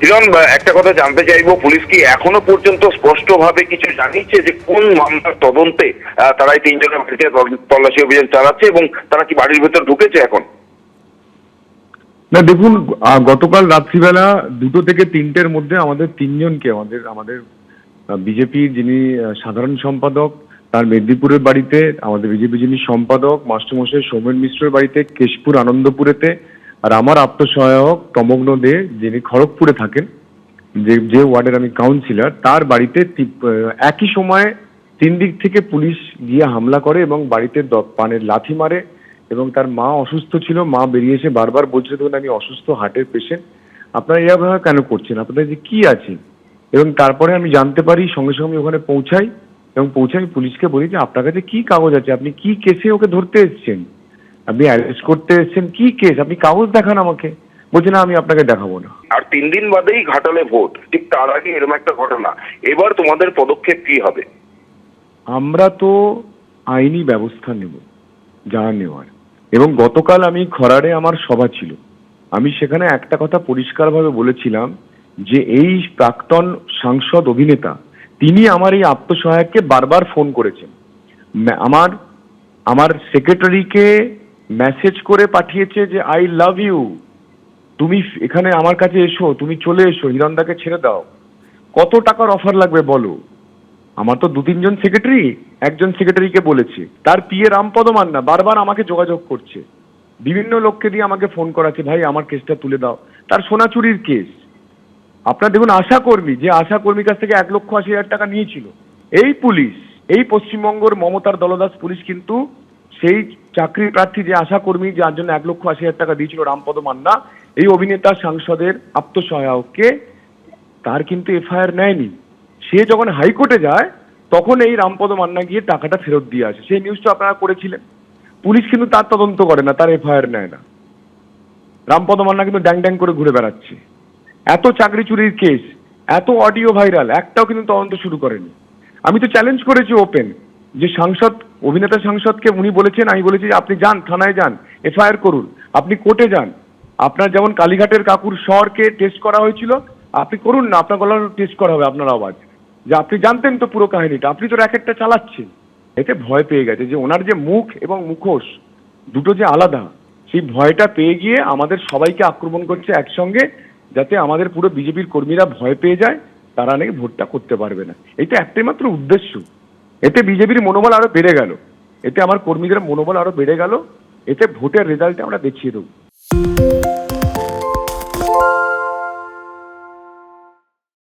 হিরণ বা একটা কথা জানতে চাইব, পুলিশ কি এখনও পর্যন্ত স্পষ্টভাবে কিছু জানিয়েছে যে কোন মামলার তদন্তে তারা এই তিনজনের বাড়িতে তল্লাশি অভিযান চালাচ্ছে এবং তারা কি বাড়ির ভেতর ঢুকেছে এখন? না, দেখুন গতকাল রাত্রিবেলা দুটো থেকে তিনটের মধ্যে আমাদের তিনজনকে, আমাদের আমাদের বিজেপির যিনি সাধারণ সম্পাদক, তার মেদিনীপুরের বাড়িতে, আমাদের বিজেপি যিনি সম্পাদক, মাস্টারমশাই সৌমেন মিশ্রের বাড়িতে, কেশপুর আনন্দপুরেতে আর আমার আত্মসহায়ক তমগ্ন দে, যিনি খড়গপুরে থাকেন, যে যে ওয়ার্ডের আমি কাউন্সিলর তার বাড়িতে একই সময়ে তিন দিক থেকে পুলিশ গিয়ে হামলা করে এবং বাড়িতে পানের লাথি মারে এবং তার মা অসুস্থ ছিল, মা বেরিয়ে এসে বারবার বলছে, দেখুন, আমি অসুস্থ হার্টের পেশেন্ট আপনারা এভাবে কেন করছেন? আপনাদের যে কি আছে? এবং তারপরে আমি জানতে পারি, সঙ্গে সঙ্গে ওখানে পৌঁছাই এবং পৌঁছে আমি পুলিশকে বলি যে, আপনার কাছে কি কাগজ আছে? আপনি কি কেসে ওকে ধরতে এসেছেন? আপনি অ্যারেস্ট করতে এসেছেন কি কেস আপনি কাগজ দেখান আমাকে। বলছে না আমি আপনাকে দেখাবো না। আর তিন দিন বাদেই ঘাটালে ভোট। ঠিক তার আগে এরকম একটা ঘটনা। এবার তোমাদের পদক্ষেপ কি হবে? আমরা তো আইনি ব্যবস্থা নেব যা নেওয়ার। এবং গতকাল আমি খরারে আমার সভা ছিল। আমি সেখানে একটা কথা পরিষ্কারভাবে বলেছিলাম যে এই প্রাক্তন সাংসদ অভিনেতা তিনি আমার এই আত্মসহায়ককে বারবার ফোন করেছেন। আমার আমার সেক্রেটারিকে মেসেজ করে পাঠিয়েছে যে আই লাভ ইউ তুমি এখানে আমার কাছে এসো, তুমি চলে এসো, হিরণদাকে ছেড়ে দাও। কত টাকার অফার লাগবে বলো? আমার তো দু তিনজন সেক্রেটারি একজন সেক্রেটারিকে বলেছে। তার পিএ রামপদ মান্না বারবার আমাকে যোগাযোগ করছে। বিভিন্ন লোককে দিয়ে আমাকে ফোন করাচ্ছে, ভাই, আমার কেসটা তুলে দাও। তার সোনা চুরির কেস আপনার দেখুন, আশা কর্মী, যে আশা কর্মীর কাছ থেকে এক লক্ষ আশি হাজার টাকা নিয়েছিল, এই পুলিশ, এই পশ্চিমবঙ্গের মমতার দলদাস পুলিশ কিন্তু সেই চাকরি প্রার্থী যে আশা কর্মী যার জন্য এক লক্ষ আশি হাজার টাকা দিয়েছিল রামপদ মান্না, এই অভিনেতা সাংসদের আত্মসহায়ককে তার কিন্তু এফআইআর নেয়নি। সে যখন হাইকোর্টে যায়, তখন এই রামপদ মান্না গিয়ে টাকাটা ফেরত দিয়ে আসে। সেই নিউজটা আপনারা করেছিলেন। পুলিশ কিন্তু তার তদন্ত করে না, তার এফআইআর নেয় না। রামপদ মান্না কিন্তু ড্যাং ড্যাং করে ঘুরে বেড়াচ্ছে। এত চাকরি চুরির কেস এত অডিও ভাইরাল একটাও কিন্তু তদন্ত শুরু করেনি। আমি তো চ্যালেঞ্জ করেছি ওপেন যে সাংসদ অভিনেতা সাংসদকে উনি বলেছেন, আমি বলেছি যে আপনি যান, থানায় যান, এফআইআর করুন, আপনি কোর্টে যান। আপনার যেমন কালীঘাটের কাকুর স্বরকে টেস্ট করা হয়েছিল, আপনি করুন না, আপনার গলার টেস্ট করা হবে আপনার আওয়াজ। যে আপনি জানতেন তো পুরো কাহিনীটা, আপনি তো র্যাকেটটা চালাচ্ছেন। এতে ভয় পেয়ে গেছে যে ওনার যে মুখ এবং মুখোশ, দুটো যে আলাদা, সেই ভয়টা পেয়ে গিয়ে আমাদের সবাইকে আক্রমণ করছে একসঙ্গে, যাতে আমাদের পুরো বিজেপির কর্মীরা ভয় পেয়ে যায়, তারা নাকি ভোটটা করতে পারবে না। এটা একটাই মাত্র উদ্দেশ্য। এতে বিজেপির মনোবল আরও বেড়ে গেল। এতে আমার কর্মীদের মনোবল আরও বেড়ে গেল। এতে ভোটের রেজাল্টে আমরা দেখিয়ে দেবো।